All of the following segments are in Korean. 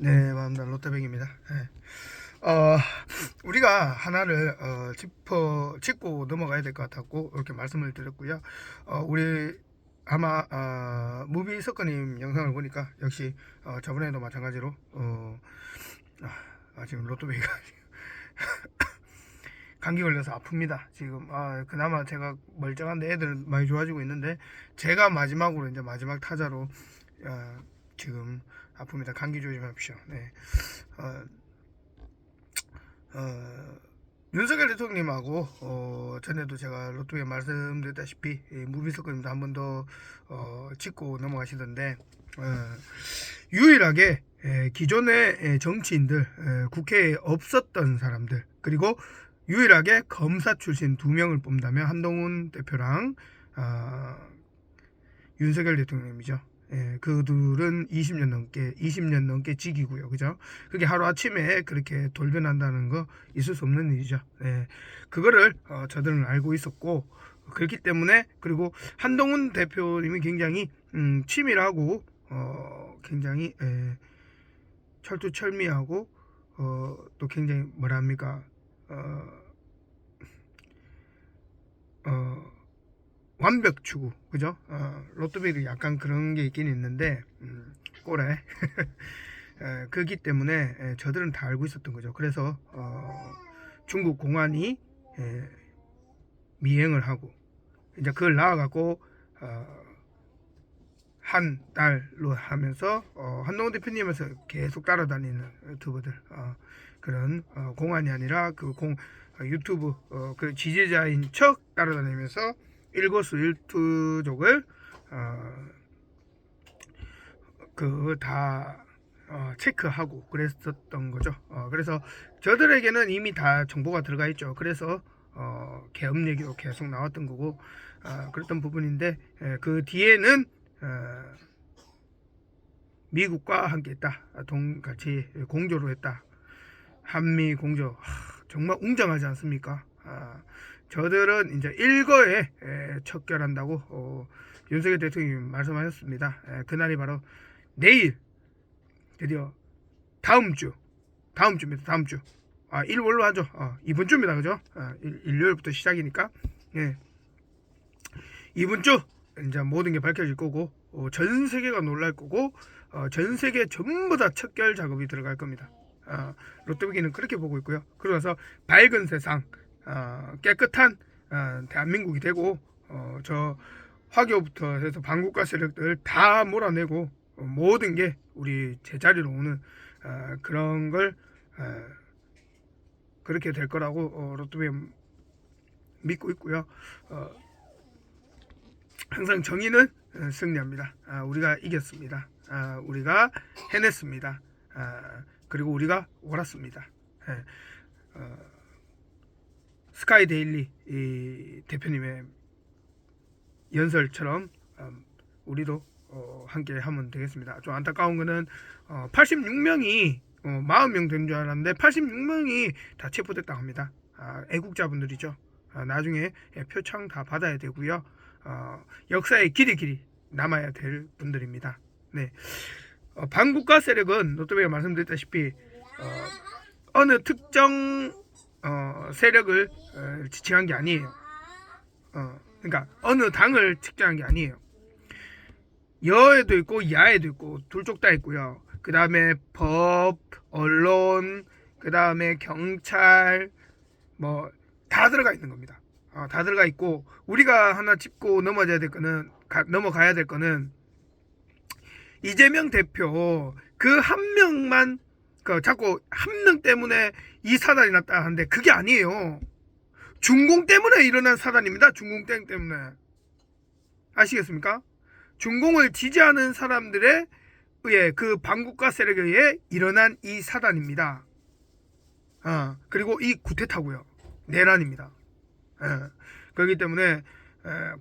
네, 반갑습니다. 롯데백입니다. 네. 어, 우리가 하나를 어, 짚어 짚고 넘어가야 될 것 같았고 이렇게 말씀을 드렸고요. 어, 우리 아마 어, 무비 석건님 영상을 보니까 역시 어, 저번에도 마찬가지로 어, 아, 아, 지금 로또백이가 감기 걸려서 아픕니다. 지금 아, 그나마 제가 멀쩡한데 애들 많이 좋아지고 있는데 제가 마지막으로 이제 마지막 타자로 어, 지금 아픕니다. 감기 조심하십시오. 네. 어, 어, 윤석열 대통령님하고 어, 전에도 제가 로또에 말씀드렸다시피 이 무비석권님도 한번더 어, 짚고 넘어가시던데 어, 유일하게 에, 기존의 에, 정치인들 에, 국회에 없었던 사람들 그리고 유일하게 검사 출신 두 명을 뽑는다면 한동훈 대표랑 어, 윤석열 대통령님이죠. 예, 그들은 20년 넘게 20년 넘게 직이고요. 그죠? 그게 하루 아침에 그렇게 돌변한다는 거 있을 수 없는 일이죠. 예, 그거를 어, 저들은 알고 있었고 그렇기 때문에 그리고 한동훈 대표님이 굉장히 음, 치밀하고 어, 굉장히 예, 철두철미하고 어, 또 굉장히 뭐랍니까 어, 어, 완벽 추구 그죠? 어, 로또비도 약간 그런 게 있긴 있는데 음, 꼬래 에, 그렇기 때문에 에, 저들은 다 알고 있었던 거죠. 그래서 어, 중국 공안이 에, 미행을 하고 이제 그걸 나와갖고 어, 한 달로 하면서 어, 한동훈 대표님에서 계속 따라다니는 유튜버들 어, 그런 어, 공안이 아니라 그 공 유튜브 어, 그 지지자인 척 따라다니면서 일거수일투족을 어, 그다 어, 체크하고 그랬었던 거죠. 어, 그래서 저들에게는 이미 다 정보가 들어가 있죠. 그래서 어, 계엄 얘기도 계속 나왔던 거고 어, 그랬던 부분인데 에, 그 뒤에는 어, 미국과 함께 했다. 동 같이 공조로 했다. 한미 공조 하, 정말 웅장하지 않습니까? 아, 저들은 이제 일거에 에, 척결한다고 어, 윤석열 대통령이 말씀하셨습니다. 에, 그날이 바로 내일 드디어 다음 주 다음 주입니다. 다음 주. 아 일월로 하죠. 어, 이번 주입니다. 그죠? 아, 일, 일요일부터 시작이니까. 예. 이번 주 이제 모든 게 밝혀질 거고 어, 전 세계가 놀랄 거고 어, 전 세계 전부 다 척결 작업이 들어갈 겁니다. 어, 롯데기는 그렇게 보고 있고요. 그러면서 밝은 세상, 어, 깨끗한 어, 대한민국이 되고 어, 저 화교부터 해서 반국가 세력들 다 몰아내고 어, 모든 게 우리 제자리로 오는 어, 그런 걸 어, 그렇게 될 거라고 어, 로또에 믿고 있고요. 어, 항상 정의는 어, 승리합니다. 아, 우리가 이겼습니다. 아, 우리가 해냈습니다. 아, 그리고 우리가 옳았습니다. 예, 어, 스카이 데일리 이 대표님의 연설처럼 음, 우리도 어, 함께 하면 되겠습니다. 좀 안타까운 거는 어, 86명이 어, 40명 된 줄 알았는데 86명이 다 체포됐다고 합니다. 아, 애국자분들이죠. 아, 나중에 예, 표창 다 받아야 되고요. 어, 역사에 길이 길이 남아야 될 분들입니다. 네. 어, 반국가 세력은 노트백에 말씀드렸다시피 어, 느 특정 어, 세력을 어, 지칭한 게 아니에요. 어, 그러니까 어느 당을 측정한 게 아니에요. 여에도 있고 야에도 있고 둘 쪽 다 있고요. 그 다음에 법, 언론, 그 다음에 경찰 뭐 다 들어가 있는 겁니다. 어, 다 들어가 있고 우리가 하나 짚고 넘어져야 될 거는 가, 넘어가야 될 거는 이재명 대표 그 한 명만 그 자꾸 한 명 때문에 이 사단이 났다 하는데 그게 아니에요. 중공 때문에 일어난 사단입니다. 중공 땡 때문에 아시겠습니까? 중공을 지지하는 사람들의 의해 그 반국가 세력에 의해 일어난 이 사단입니다. 어, 그리고 이 구태타고요. 내란입니다. 예, 그렇기 때문에 에,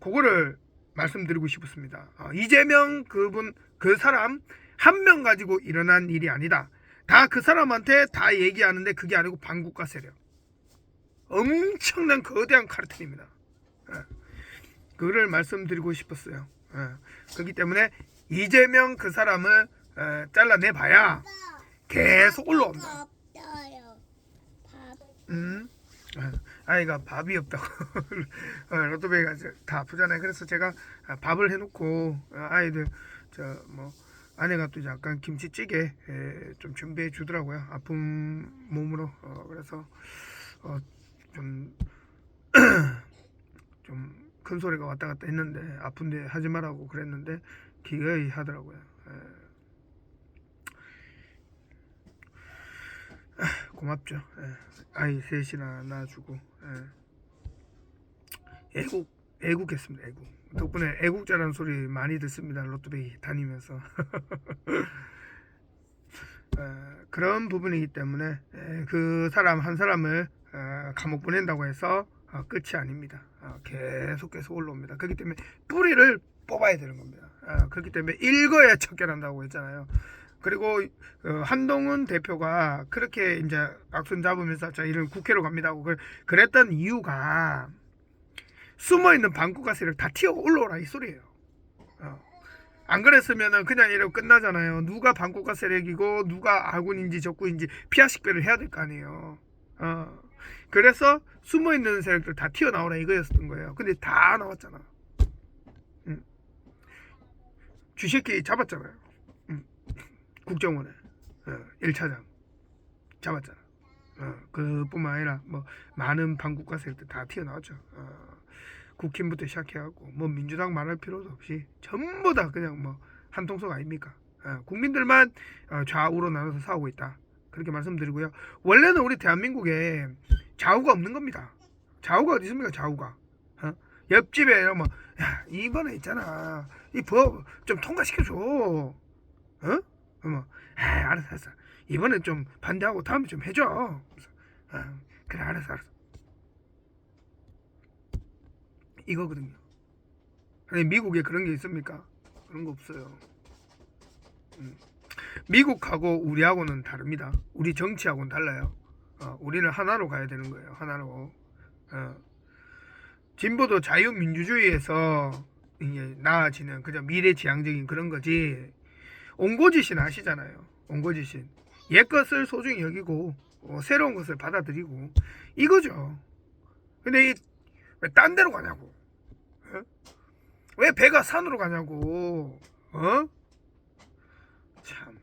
그거를 말씀드리고 싶었습니다. 어, 이재명 그분 그 사람 한 명 가지고 일어난 일이 아니다. 다 그 사람한테 다 얘기하는데 그게 아니고 반국가 세력. 엄청난 거대한 카르텔입니다. 예, 그거를 말씀드리고 싶었어요. 예, 그렇기 때문에 이재명 그 사람을 에, 잘라내 봐야 계속 올라온다. 음. 아, 아이가 밥이 없다고 어, 로또베이가 다 아프잖아요. 그래서 제가 아, 밥을 해놓고 어, 아이들 저뭐 아내가 또 약간 김치찌개 에, 좀 준비해 주더라고요. 아픈 몸으로 어, 그래서 어, 좀 좀 큰 소리가 왔다 갔다 했는데 아픈데 하지 말라고 그랬는데 기어이 하더라고요. 에. 아, 고맙죠. 예. 아이 셋이나 낳아주고 예. 애국 애국했습니다. 애국 덕분에 애국자라는 소리 많이 듣습니다. 로또베이 다니면서 어, 그런 부분이기 때문에 예, 그 사람 한 사람을 어, 감옥 보낸다고 해서 어, 끝이 아닙니다. 어, 계속 계속 올라옵니다. 그렇기 때문에 뿌리를 뽑아야 되는 겁니다. 어, 그렇기 때문에 일거에 척결한다고 했잖아요. 그리고 어, 한동훈 대표가 그렇게 이제 악순 잡으면서 자 이런 국회로 갑니다 하고 그- 그랬던 이유가 숨어 있는 반국가 세력 다 튀어 올라오라 이 소리예요. 어. 안 그랬으면은 그냥 이러고 끝나잖아요. 누가 반국가 세력이고 누가 아군인지 적군인지 피하식별을 해야 될 거 아니에요. 어. 그래서 숨어 있는 세력들 다 튀어나오라 이거였던 거예요. 근데 다 나왔잖아. 응. 쥐새끼 잡았잖아요. 국정원에 어, 1차장 잡았잖아. 어, 그뿐만 아니라 뭐 많은 반국가 세력들 다 튀어나왔죠. 어, 국힘부터 시작해갖고 뭐 민주당 말할 필요도 없이 전부 다 그냥 뭐 한통속 아닙니까? 어, 국민들만 어, 좌우로 나눠서 싸우고 있다. 그렇게 말씀드리고요. 원래는 우리 대한민국에 좌우가 없는 겁니다. 좌우가 어디 있습니까? 좌우가. 어? 옆집에 뭐 야, 이번에 있잖아. 이 법 좀 통과시켜줘. 어? 어머, 아, 알았어, 알았어. 이번엔 좀 반대하고 다음에 좀 해줘. 그래서, 아, 그래, 알았어, 알았어. 이거거든요. 아니 미국에 그런 게 있습니까? 그런 거 없어요. 음. 미국하고 우리하고는 다릅니다. 우리 정치하고는 달라요. 어, 우리는 하나로 가야 되는 거예요. 하나로. 어. 진보도 자유민주주의에서 이게 나아지는 그냥 미래지향적인 그런 거지. 옹고지신 아시잖아요. 옹고지신. 옛 것을 소중히 여기고 어, 새로운 것을 받아들이고 이거죠. 근데 왜 딴 데로 가냐고. 어? 왜 배가 산으로 가냐고. 어? 참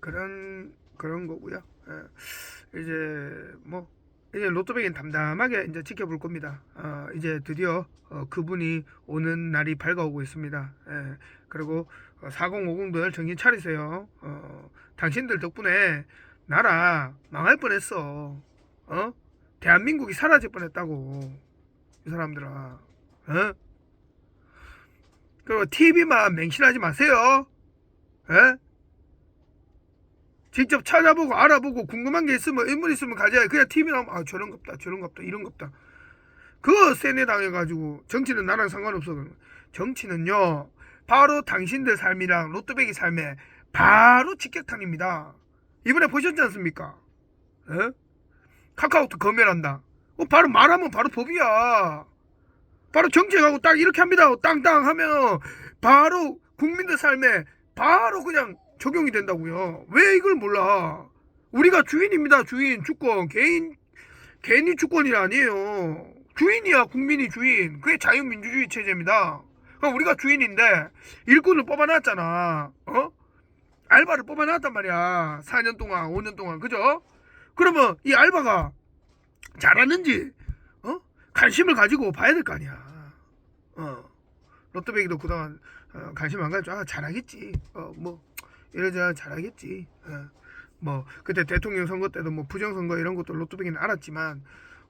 그런 그런 거고요. 예. 이제 뭐 이제 로또백인 담담하게 이제 지켜볼 겁니다. 어, 이제 드디어 어, 그분이 오는 날이 밝아오고 있습니다. 예. 그리고 어, 4050들 정신 차리세요. 어, 당신들 덕분에 나라 망할 뻔했어. 어? 대한민국이 사라질 뻔했다고. 이 사람들아. 어? 그리고 TV만 맹신하지 마세요. 예? 직접 찾아보고 알아보고 궁금한 게 있으면 의문 있으면 가져야 그냥 TV 나오면 아 저런 겁다 저런 겁다 이런 겁다. 그거 세뇌 당해가지고 정치는 나랑 상관없어. 정치는요 바로 당신들 삶이랑 로또배기 삶에 바로 직격탄입니다. 이번에 보셨지 않습니까? 에? 카카오톡 검열한다. 어, 바로 말하면 바로 법이야 바로 정책하고 딱 이렇게 합니다 땅땅 하면 바로 국민들 삶에 바로 그냥 적용이 된다고요. 왜 이걸 몰라? 우리가 주인입니다. 주인, 주권, 개인, 개인이 주권이 아니에요. 주인이야, 국민이 주인. 그게 자유민주주의 체제입니다. 그럼 우리가 주인인데 일꾼을 뽑아놨잖아. 어? 알바를 뽑아놨단 말이야. 4년 동안, 5년 동안, 그죠? 그러면 이 알바가 잘하는지, 어? 관심을 가지고 봐야 될 거 아니야. 어. 로또배기도 그동안 어, 관심 안 가지고 아 잘하겠지. 어 뭐 이러저러 잘하겠지. 어. 뭐 그때 대통령 선거 때도 뭐 부정 선거 이런 것도 로또배기는 알았지만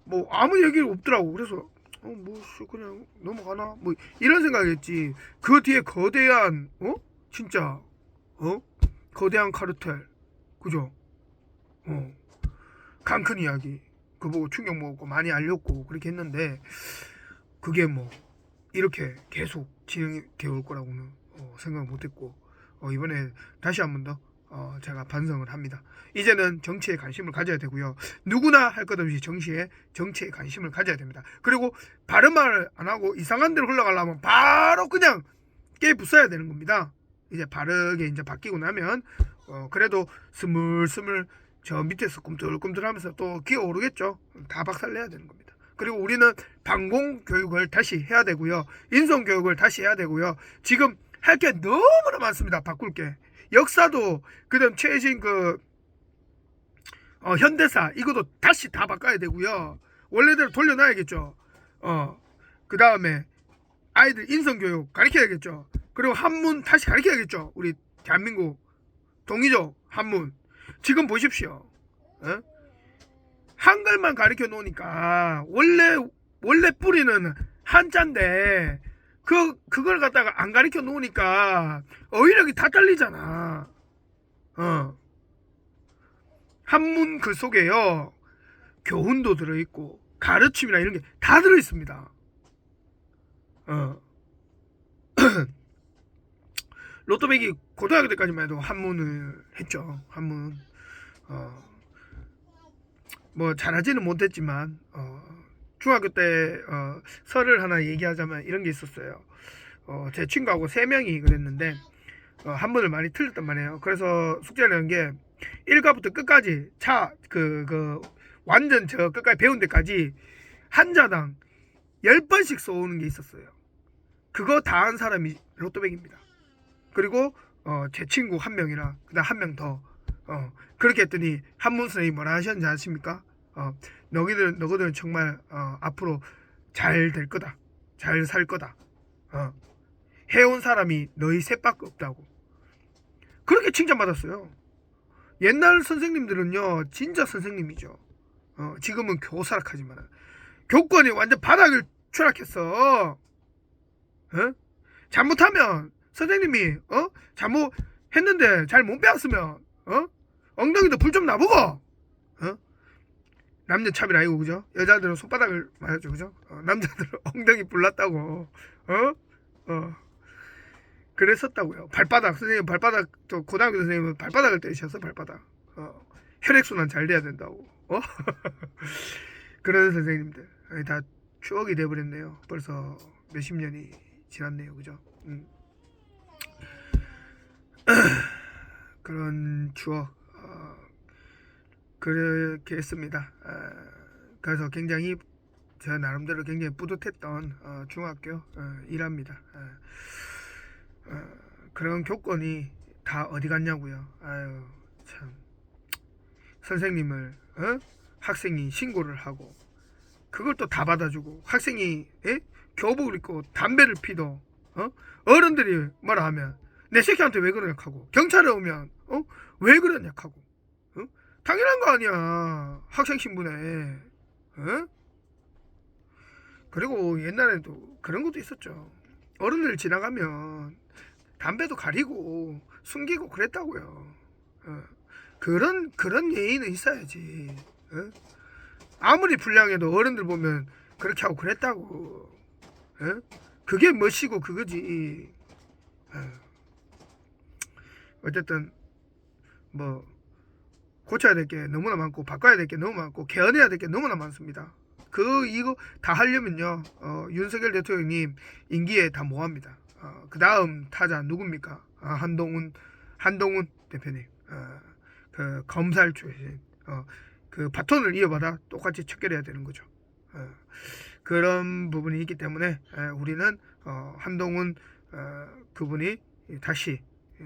뭐 아무 얘기 없더라고. 그래서 어뭐 그냥 넘어가나 뭐 이런 생각했지. 그 뒤에 거대한 어 진짜 어 거대한 카르텔 그죠? 어 강큰 이야기 그 보고 충격 먹었고 많이 알렸고 그렇게 했는데 그게 뭐 이렇게 계속 진행돼 올 거라고는 어, 생각 못했고 어, 이번에 다시 한 번 더 어, 제가 반성을 합니다. 이제는 정치에 관심을 가져야 되고요. 누구나 할 것 없이 정치에 정치에 관심을 가져야 됩니다. 그리고 바른 말을 안 하고 이상한 데로 흘러가려면 바로 그냥 깨 부숴야 되는 겁니다. 이제 바르게 이제 바뀌고 나면 어, 그래도 스물스물 저 밑에서 꿈틀꿈틀하면서 또 기어 오르겠죠. 다 박살내야 되는 겁니다. 그리고 우리는 방공 교육을 다시 해야 되고요. 인성 교육을 다시 해야 되고요. 지금 할 게 너무나 많습니다. 바꿀 게. 역사도 그다음 최신 그 어, 현대사 이것도 다시 다 바꿔야 되고요. 원래대로 돌려놔야겠죠. 어, 그 다음에 아이들 인성 교육 가르쳐야겠죠. 그리고 한문 다시 가르쳐야겠죠. 우리 대한민국 동이죠 한문. 지금 보십시오. 어? 한글만 가르쳐 놓으니까 원래 원래 뿌리는 한자인데 그 그걸 갖다가 안 가르쳐 놓으니까 어휘력이 다 딸리잖아. 어. 한문 그 속에요. 교훈도 들어 있고 가르침이나 이런 게 다 들어 있습니다. 어. 로또백이 고등학교 때까지만 해도 한문을 했죠. 한문. 어. 뭐 잘하지는 못했지만 어. 중학교 때 어, 설을 하나 얘기하자면 이런 게 있었어요. 어, 제 친구하고 세 명이 그랬는데 어, 한문을 많이 틀렸단 말이에요. 그래서 숙제라는 게 1과부터 끝까지 차 그 그 완전 저 끝까지 배운 데까지 한 자당 10번씩 써오는 게 있었어요. 그거 다 한 사람이 로또백입니다. 그리고 어, 제 친구 한 명이랑 그다음 한 명 더. 어, 그렇게 했더니 한문 선생님이 뭐라 하셨는지 아십니까? 어, 너희들 너희들은 정말 어, 앞으로 잘 될 거다. 잘 살 거다. 어. 해온 사람이 너희 셋밖에 없다고. 그렇게 칭찬받았어요. 옛날 선생님들은요, 진짜 선생님이죠. 어, 지금은 교사락하지만 교권이 완전 바닥을 추락했어. 어? 잘못하면 선생님이 어 잘못했는데 잘 못 배웠으면 어 엉덩이도 불 좀 나보고 어 남녀 차별 아니고 그죠? 여자들은 손바닥을 말하죠 그죠? 어, 남자들은 엉덩이 불났다고 어? 어 그랬었다고요 발바닥 선생님 발바닥 또 고등학교 선생님은 발바닥을 때리셨어 발바닥 어 혈액순환 잘 돼야 된다고 어? 그런 선생님들 아니, 다 추억이 돼버렸네요 벌써 몇십 년이 지났네요 그죠? 음. 그런 추억 어, 그렇게 했습니다. 어, 그래서 굉장히 저 나름대로 굉장히 뿌듯했던 어, 중학교 어, 일합니다. 어, 어, 그런 교권이 다 어디 갔냐고요. 아유 참 선생님을 어? 학생이 신고를 하고 그걸 또 다 받아주고 학생이 예? 교복을 입고 담배를 피도 어? 어른들이 뭐라 하면 내 새끼한테 왜 그러냐 하고 경찰에 오면 어? 왜 그러냐 하고 어? 당연한 거 아니야 학생 신분에 어? 그리고 옛날에도 그런 것도 있었죠 어른들 지나가면 담배도 가리고 숨기고 그랬다고요 어. 그런 그런 예의는 있어야지 어? 아무리 불량해도 어른들 보면 그렇게 하고 그랬다고 어? 그게 멋이고 그거지 어. 어쨌든 뭐 고쳐야 될 게 너무나 많고 바꿔야 될 게 너무 많고 개헌해야 될 게 너무나 많습니다. 그 이거 다 하려면요 어, 윤석열 대통령님 임기에 다 뭐합니다. 어, 그 다음 타자 누굽니까? 아, 한동훈 한동훈 대표님 어, 그 검찰 출신 어, 그 바톤을 이어받아 똑같이 척결해야 되는 거죠. 어, 그런 부분이 있기 때문에 에, 우리는 어, 한동훈 어, 그분이 다시 예,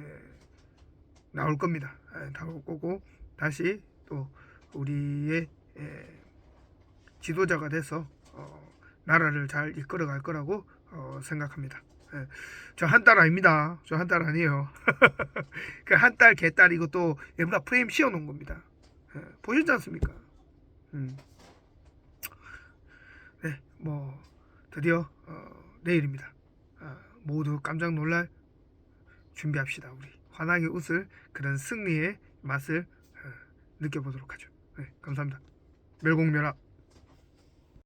나올 겁니다. 에, 나올 거고 다시 또 우리의 에, 지도자가 돼서 어, 나라를 잘 이끌어갈 거라고 어, 생각합니다. 저 한 달 아닙니다. 저 한 달 아니에요. 그 한 달, 개딸 이것도 일부러 프레임 씌워놓은 겁니다. 에, 보셨지 않습니까? 음. 네, 뭐 드디어 어, 내일입니다. 아, 모두 깜짝 놀랄 준비합시다. 우리 환하게 웃을 그런 승리의 맛을 어, 느껴보도록 하죠. 네, 감사합니다. 멸공멸악.